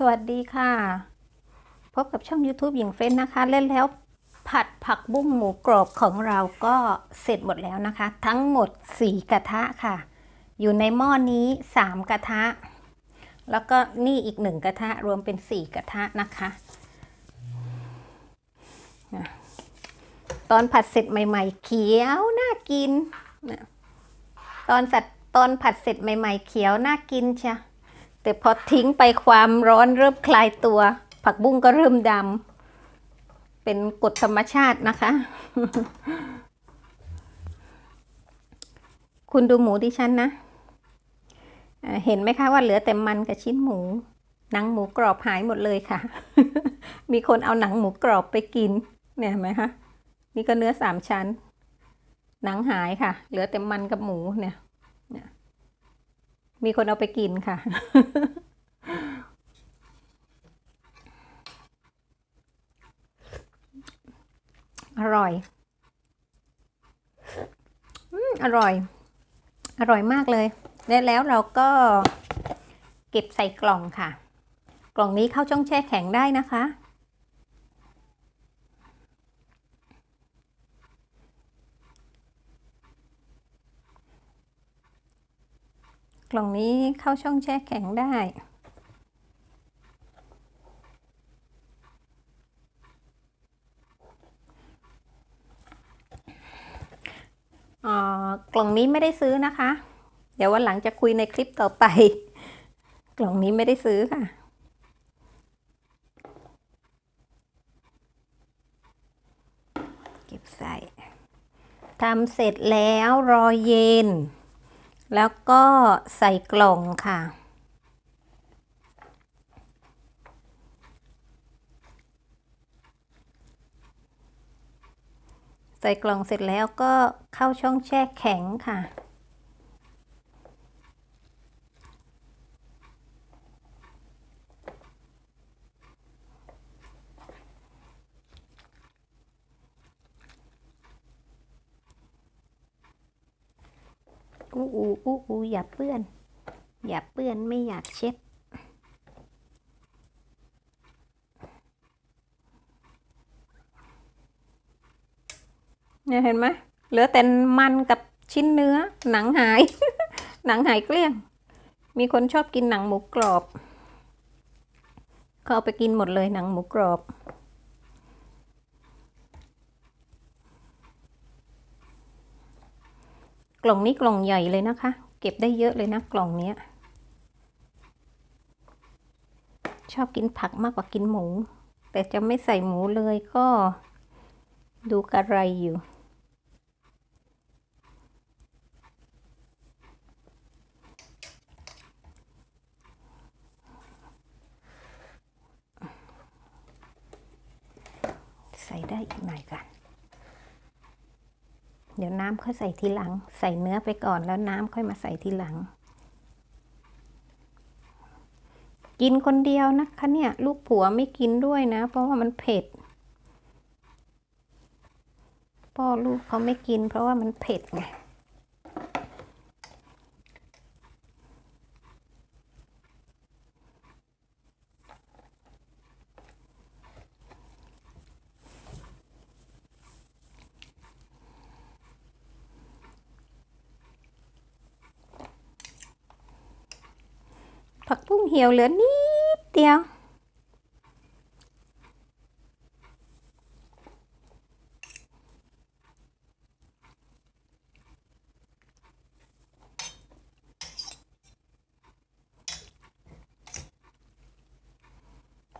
สวัสดีค่ะ พบกับช่อง YouTube หญิงเฟ้นนะคะ เล่นแล้วผัดผักบุ้งหมูกรอบของเราก็เสร็จหมดแล้วนะคะ ทั้งหมด 4 กระทะค่ะ อยู่ในหม้อนี้ 3 กระทะ แล้วก็นี่อีก 1 กระทะรวมเป็น 4 กระทะนะคะ ตอนผัดเสร็จใหม่ ๆ เขียวน่ากิน ตอนสัตตอนผัดเสร็จใหม่ ๆ เขียวน่ากินใช่ แต่พอทิ้งไปความร้อนเริ่มคลายตัว ผักบุ้งก็เริ่มดำเป็นกฎธรรมชาตินะคะ คุณดูหมูดิฉันนะเห็นไหมคะว่าเหลือแต่มันกับชิ้นหมู หนังหมูกรอบหายหมดเลยค่ะ มีคนเอาหนังหมูกรอบไปกิน เนี่ยเห็นไหมคะนี่ก็เนื้อสามชั้น หนังหายค่ะ เหลือแต่มันกับหมูเนี่ย มีคนเอาไปกินค่ะ อร่อย อร่อย อร่อยมากเลย และแล้วเราก็เก็บใส่กล่องค่ะ กล่องนี้เข้าช่องแช่แข็งได้นะคะ กล่องนี้เข้าช่องแช่แข็งได้อ่ากล่องนี้ไม่ได้ซื้อนะคะ เดี๋ยววันหลังจะคุยในคลิปต่อไป กล่องนี้ไม่ได้ซื้อค่ะเก็บใส่ทำเสร็จแล้วรอเย็น แล้วก็ใส่กล่องค่ะ ใส่กล่องเสร็จแล้วก็เข้าช่องแช่แข็งค่ะ อู้ อูอย่าเปื้อน อย่าเปื้อนไม่อยากเช็ดเนี่ยเห็นไหมเหลือแต่มันกับชิ้นเนื้อ หนังหาย หนังหายเกลี้ยง มีคนชอบกินหนังหมูกรอบ เขาเอาไปกินหมดเลยหนังหมูกรอบ กล่องนี้กล่องใหญ่เลยนะคะ ก็บได้เยอะเลยนะกล่องเนี้ย ชอบกินผักมากกว่ากินหมู แต่จะไม่ใส่หมูเลยก็ ดูกระไรอยู่ ใส่ได้อีกหน่อยกัน เดี๋ยวน้ำค่อยใส่ทีหลัง ใส่เนื้อไปก่อนแล้วน้ำค่อยมาใส่ทีหลัง กินคนเดียวนะคะเนี่ย ลูกผัวไม่กินด้วยนะ เพราะว่ามันเผ็ดพ่อลูกเขาไม่กินเพราะว่ามันเผ็ดไง เหี่ยวเหลือนิดเดียว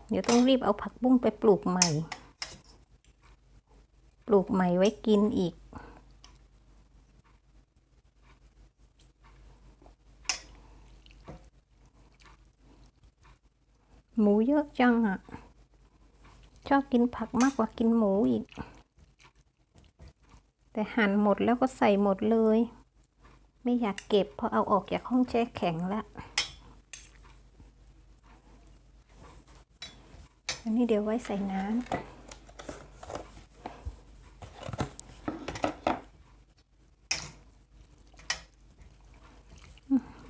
เดี๋ยวต้องรีบเอาผักบุ้งไปปลูกใหม่ ปลูกใหม่ไว้กินอีก หมูเย อะจังอะ่ะ ชอบกินผักมากกว่ากินหมูอีก แต่หั่นหมดแล้วก็ใส่หมดเลย ไม่อยากเก็บเพราะเอาออกจากห้องแช่แข็งแล้วอันนี้เดี๋ยวไว้ใส่น้ำ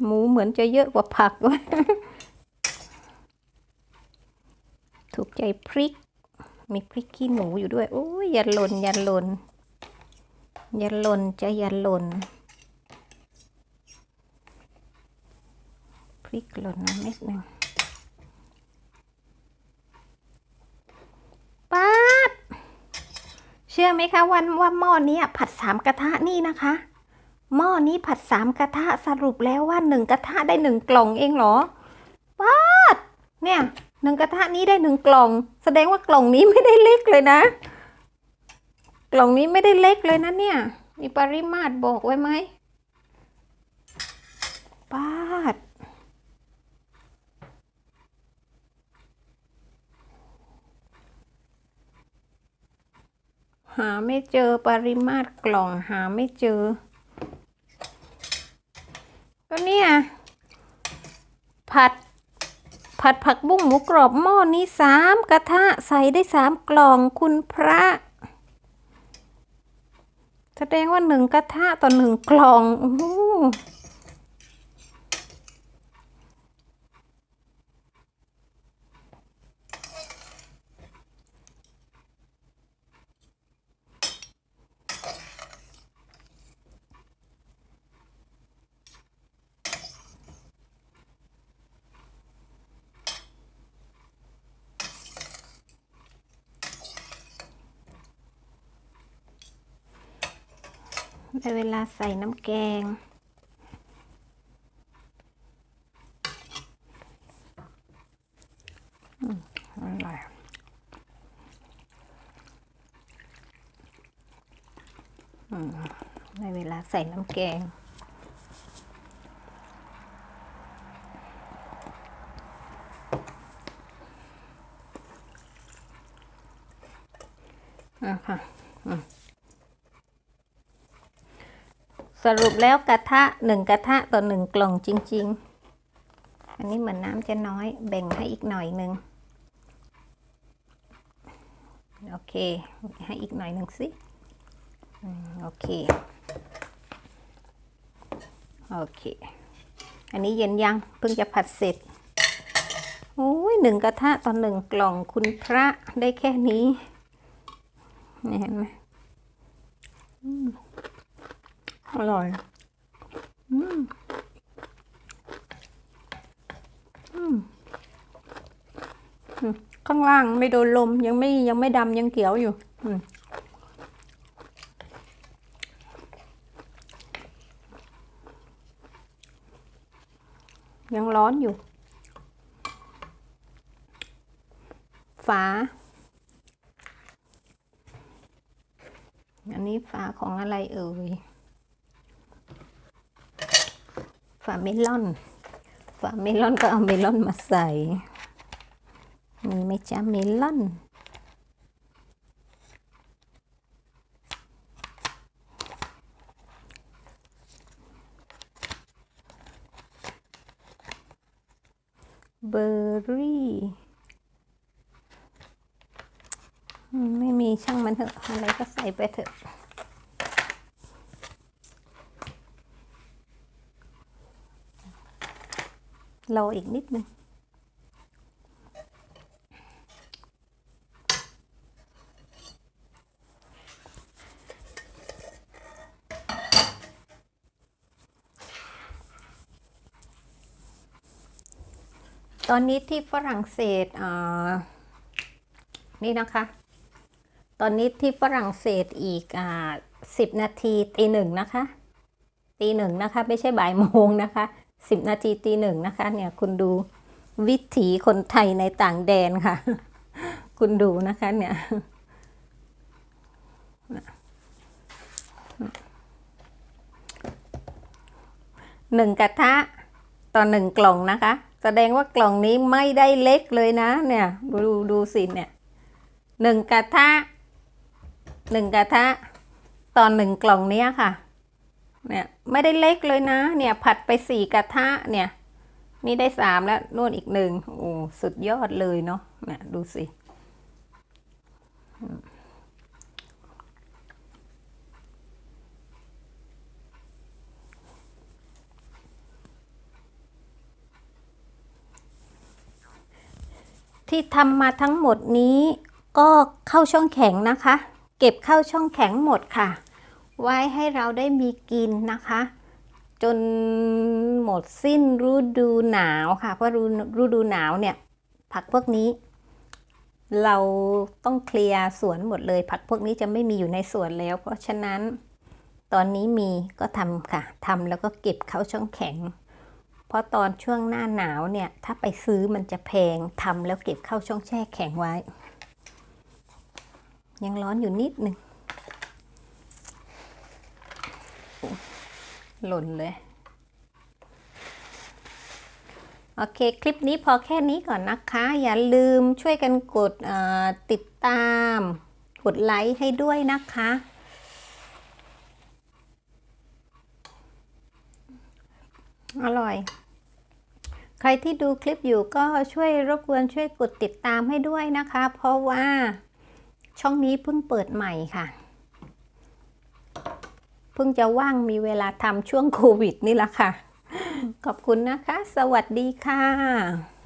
หมูเหมือนจะเยอะกว่าผักด้วย ถูกใจพริก มีพริกขี้หนูอยู่ด้วยโอ้ยย่าหล่นย่าหล่นย่าหล่นจะย่าหล่นพริกหล่นนะเม็ดหนึ่งป๊าดเชื่อไหมคะวันว่าหม้อนี้ผัดสามกระทะนี่นะคะ หม้อนี้ผัดสามกระทะสรุปแล้วว่าหนึ่งกระทะได้หนึ่งกล่องเองเหรอป๊าดเนี่ย หนึ่งกระทะนี้ได้หนึ่งกล่อง แสดงว่ากล่องนี้ไม่ได้เล็กเลยนะ กล่องนี้ไม่ได้เล็กเลยนะเนี่ย มีปริมาตรบอกไว้ไหมปาดหาไม่เจอปริมาตรกล่องหาไม่เจอ ก็เนี่ย ผัด ผัดผักบุ้งหมูกรอบหม้อนี้สามกระทะใส่ได้สามกล่องคุณพระ แสดงว่าหนึ่งกระทะต่อหนึ่งกล่องโอ้ โหได้เวลาใส่น้ำแกง อร่อยอืมได้เวลาใส่น้ำแกงอะค่ะ อืมส รุปแล้วกระทะหนึ่งกระทะต่อหนึ่งกล่องจริง ๆ อันนี้เหมือนน้ำจะน้อยแบ่งให้อีกหน่อยหนึ่งโอเค ให้อีกหน่อยหนึ่งสิโอเค โอเค อันนี้เย็นยังเพิ่งจะผัดเสร็จโอ้ยหนึ่งกระทะต่อหนึ่งกล่องคุณพระได้แค่นี้เห็นไหม อร่อยอืมอืม อืม ข้างล่างไม่โดนลมยังไม่ยังไม่ดำยังเขียวอยู่ อืมยังร้อนอยู่ ฝา อันนี้ฝาของอะไรเอ่ย ฝาเมลอน ฝาเมลอนก็เอาเมลอนมาใส่มีไหมจ๊ะเมลอนเบอร์รี่ ไม่มีช่างมันเถอะ อะไรก็ใส่ไปเถอะ รออีกนิดนึงตอนนี้ที่ฝรั่งเศสอ่านี่นะคะ ตอนนี้ที่ฝรั่งเศสอีกอ่าสิบนาทีตีหนึ่งนะคะ ตีหนึ่งนะคะ ไม่ใช่บ่ายโมงนะคะ สิบนาทีตีหนึ่งนะคะ เนี่ยคุณดูวิถีคนไทยในต่างแดนค่ะ คุณดูนะคะเนี่ยหนึ่งกระทะต่อหนึ่งกล่องนะคะ แสดงว่ากล่องนี้ไม่ได้เล็กเลยนะ เนี่ย ดูดูสิเนี่ยหนึ่งกระทะหนึ่งกระทะต่อหนึ่งกล่องเนี้ยค่ะ เนี่ยไม่ได้เล็กเลยนะ เนี่ยผัดไปสี่กระทะเนี่ย นี่ได้สามแล้วนู่นอีกหนึ่งโอ้สุดยอดเลยเนาะเนี่ยดูสิที่ทำมาทั้งหมดนี้ก็เข้าช่องแข็งนะคะ เก็บเข้าช่องแข็งหมดค่ะ ไว้ให้เราได้มีกินนะคะ จนหมดสิ้นฤดูหนาวค่ะ เพราะฤดูหนาวเนี่ย ผักพวกนี้ เราต้องเคลียร์สวนหมดเลย ผักพวกนี้จะไม่มีอยู่ในสวนแล้ว เพราะฉะนั้นตอนนี้มีก็ทำค่ะทำแล้วก็เก็บเข้าช่องแข็ง เพราะตอนช่วงหน้าหนาวเนี่ย ถ้าไปซื้อมันจะแพงทำแล้วเก็บเข้าช่องแช่แข็งไว้ ยังร้อนอยู่นิดหนึ่งโอ้ หล่นเลย โอเค คลิปนี้พอแค่นี้ก่อนนะคะ อย่าลืมช่วยกันกดติดตาม กดไลค์ให้ด้วยนะคะ อร่อย ใครที่ดูคลิปอยู่ก็ช่วยรบกวนช่วยกดติดตามให้ด้วยนะคะ เพราะว่าช่องนี้เพิ่งเปิดใหม่ค่ะ เพิ่งจะว่างมีเวลาทำช่วงโควิดนี่แหละค่ะ ขอบคุณนะคะ สวัสดีค่ะ